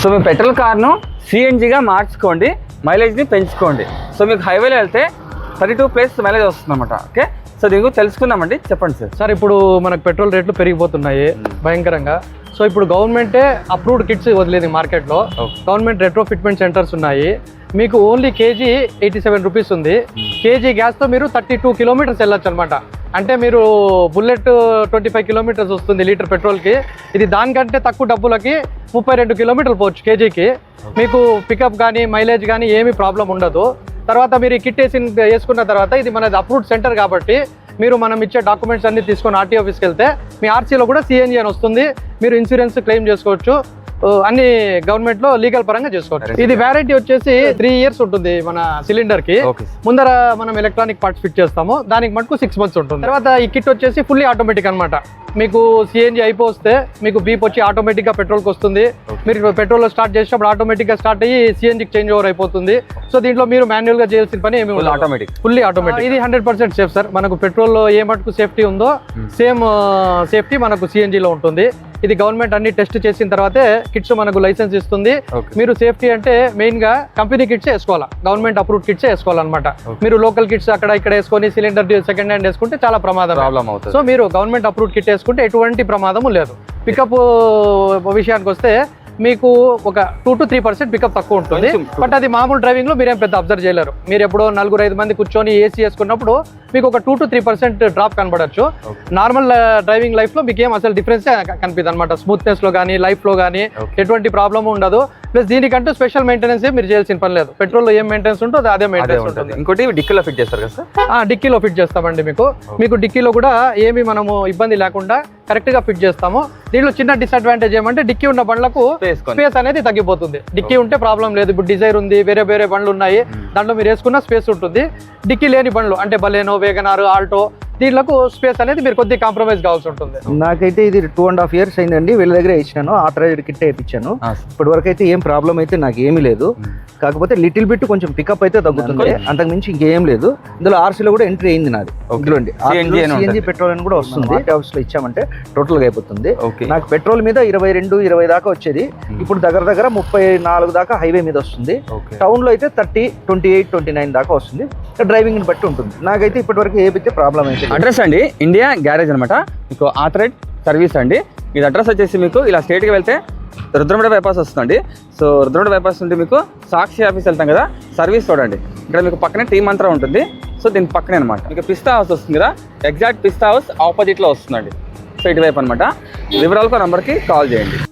So మీ petrol కార్ను సిఎన్జిగా మార్చుకోండి మైలేజ్ని పెంచుకోండి. So మీకు హైవేలో వెళ్తే థర్టీ టూ ప్లేస్ మైలేజ్ వస్తుంది అనమాట ఓకే సో దీని గురించి తెలుసుకుందామండి చెప్పండి సార్. సార్ ఇప్పుడు మనకు పెట్రోల్ రేట్లు పెరిగిపోతున్నాయి భయంకరంగా. సో ఇప్పుడు గవర్నమెంటే అప్రూవ్డ్ కిట్స్ వదిలేదు మార్కెట్లో. గవర్నమెంట్ రెట్రో ఫిట్మెంట్ సెంటర్స్ ఉన్నాయి. మీకు only KG eighty seven rupees ఉంది. కేజీ గ్యాస్తో మీరు థర్టీ టూ కిలోమీటర్స్ వెళ్ళొచ్చు అనమాట అంటే మీరు బుల్లెట్ ట్వంటీ ఫైవ్ కిలోమీటర్స్ వస్తుంది లీటర్ పెట్రోల్కి. ఇది దానికంటే తక్కువ డబ్బులకి ముప్పై రెండు కిలోమీటర్లు పోవచ్చు కేజీకి. మీకు పికప్ కానీ మైలేజ్ కానీ ఏమీ ప్రాబ్లం ఉండదు. తర్వాత మీరు ఈ కిట్ వేసి వేసుకున్న తర్వాత ఇది మనది అప్రూవ్డ్ సెంటర్ కాబట్టి మీరు మనం ఇచ్చే డాక్యుమెంట్స్ అన్ని తీసుకొని ఆర్టీ ఆఫీస్కి వెళ్తే మీ ఆర్సీలో కూడా సిఎన్జి అని వస్తుంది. మీరు ఇన్సూరెన్స్ క్లెయిమ్ చేసుకోవచ్చు. అన్ని గవర్నమెంట్లో లీగల్ పరంగా చేసుకోవచ్చు. ఇది వ్యారంటీ వచ్చేసి త్రీ ఇయర్స్ ఉంటుంది మన సిలిండర్కి. ముందర మనం ఎలక్ట్రానిక్ పార్ట్స్ ఫిట్ చేస్తాము. దానికి మటుకు సిక్స్ మంత్స్ ఉంటుంది. తర్వాత ఈ కిట్ వచ్చేసి ఫుల్లీ ఆటోమేటిక్ అన్నమాట. మీకు సిఎన్జి అయిపోతే మీకు బీప్ వచ్చి ఆటోమేటిక్గా పెట్రోల్కి వస్తుంది. మీరు పెట్రోల్ స్టార్ట్ చేసినప్పుడు ఆటోమేటిక్గా స్టార్ట్ అయ్యి సిఎన్జికి చేంజ్ ఓవర్ అయిపోతుంది. సో దీంట్లో మీరు మాన్యువల్గా చేయాల్సిన పని ఏమి ఆటోమేటిక్ ఫుల్లీ ఆటోమేటిక్ ఇది హండ్రెడ్ పర్సెంట్ సేఫ్ సార్ మనకు పెట్రోల్లో ఏ మటుకు సేఫ్టీ ఉందో సేమ్ సేఫ్టీ మనకు CNG లో ఉంటుంది. ఇది గవర్నమెంట్ అన్ని టెస్ట్ చేసిన తర్వాతే కిట్స్ మనకు లైసెన్స్ ఇస్తుంది. మీరు సేఫ్టీ అంటే మెయిన్గా కంపెనీ కిట్స్ వేసుకోవాలా. గవర్నమెంట్ అప్రూవ్ కిట్స్ వేసుకోవాలన్నమాట. మీరు లోకల్ కిట్స్ అక్కడ ఇక్కడ వేసుకొని సిలిండర్ సెకండ్ హ్యాండ్ వేసుకుంటే చాలా ప్రమాదం ప్రాబ్లం అవుతుంది. సో మీరు గవర్నమెంట్ అప్రూవ్ కిట్ వేసుకుంటే ఎటువంటి ప్రమాదము లేదు. పికప్ విషయానికి వస్తే మీకు ఒక two to three percent pickup తక్కువ ఉంటుంది. బట్ అది మామూలు డ్రైవింగ్లో మీరేం పెద్ద అబ్జర్వ్ చేయలేరు. మీరు ఎప్పుడో నలుగురు ఐదు మంది కూర్చొని ఏసీ వేసుకున్నప్పుడు మీకు ఒక two to three percent drop కనబడచ్చు. Normal driving లైఫ్లో మీకు ఏం అసలు డిఫరెన్స్ కనిపిస్తుంది అనమాట స్మూత్నెస్లో కానీ లైఫ్లో కానీ. ఎటువంటి ప్రాబ్లం ఉండదు. ప్లస్ దీనికంటూ స్పెషల్ మెయింటెనెన్స్ మీరు చేయాల్సిన పని లేదు. పెట్రోల్లో ఏం మెయింటెనెన్స్ ఉంటుందో అదే అదే మెయింటెనెన్స్ ఉంటుంది. ఇంకోటి డిక్కీలో ఫిట్ చేస్తారు కదా సార్ డిక్కీలో ఫిట్ చేస్తామండి మీకు. మీకు డిక్కీలో కూడా ఏమి మనము ఇబ్బంది లేకుండా కరెక్ట్గా ఫిట్ చేస్తాము. దీంట్లో చిన్న డిసడ్వాంటేజ్ ఏమంటే డిక్కీ ఉన్న బండ్లకు స్పేస్ అనేది తగ్గిపోతుంది. డిక్కీ ఉంటే ప్రాబ్లం లేదు. ఇప్పుడు డిజైర్ ఉంది వేరే వేరే బండ్లు ఉన్నాయి. దాంట్లో మీరు వేసుకున్న స్పేస్ ఉంటుంది. డిక్కీ లేని బండ్లు అంటే బలేనో వేగనార్ ఆల్టో దీంట్లకు స్పేస్ అనేది మీరు కొద్దిగా కాంప్రమైజ్ కావాల్సి ఉంటుంది. నాకైతే ఇది టూ అండ్ హాఫ్ ఇయర్స్ అయిందండి. వీళ్ళ దగ్గర ఇచ్చినాను. ఆథరైజ్డ్ కిట్ వేయించాను ఇప్పటి వరకు అయితే ఏం ప్రాబ్లం అయితే నాకు ఏమీ లేదు కాకపోతే లిటిల్ బిట్ కొంచెం పికప్ అయితే తగ్గుతుంది. అంతకు మించి ఇంకేం లేదు. ఇందులో ఆర్సీలో కూడా ఎంట్రీ అయింది నాది. Okay. ఇందులో CNG అని సిఎన్జి ఉంటుంది. పెట్రోల్ అని కూడా వస్తుంది. ఆఫీస్లో ఇచ్చామంటే టోటల్గా అయిపోతుంది. నాకు పెట్రోల్ మీద ఇరవై రెండు ఇరవై దాకా వచ్చేది. ఇప్పుడు దగ్గర దగ్గర ముప్పై నాలుగు దాకా హైవే మీద వస్తుంది. ఓకే. టౌన్లో అయితే thirty twenty eight twenty nine దాకా వస్తుంది. డ్రైవింగ్ బట్టి ఉంటుంది. నాకైతే ఇప్పటివరకు ఏ ఏదైతే ప్రాబ్లం అయితే అడ్రస్ అండి ఇండియా గ్యారేజ్ అనమాట మీకు ఆథరైడ్ సర్వీస్ అండి. ఇది అడ్రస్ వచ్చేసి మీకు ఇలా స్టేట్కి వెళ్తే రుద్రమడ బైపాస్ వస్తుందండి. సో రుద్రమడ బైపాస్ నుండి మీకు సాక్షి ఆఫీస్ వెళ్తాం కదా సర్వీస్ చూడండి ఇక్కడ మీకు పక్కనే టీ మంత్రం ఉంటుంది. సో దీని పక్కనే అనమాట మీకు పిస్తా హౌస్ వస్తుంది కదా ఎగ్జాక్ట్ పిస్తా హౌస్ ఆపోజిట్లో వస్తుందండి. సో ఇటువైపు అనమాట వివరాలకు నెంబర్కి కాల్ చేయండి.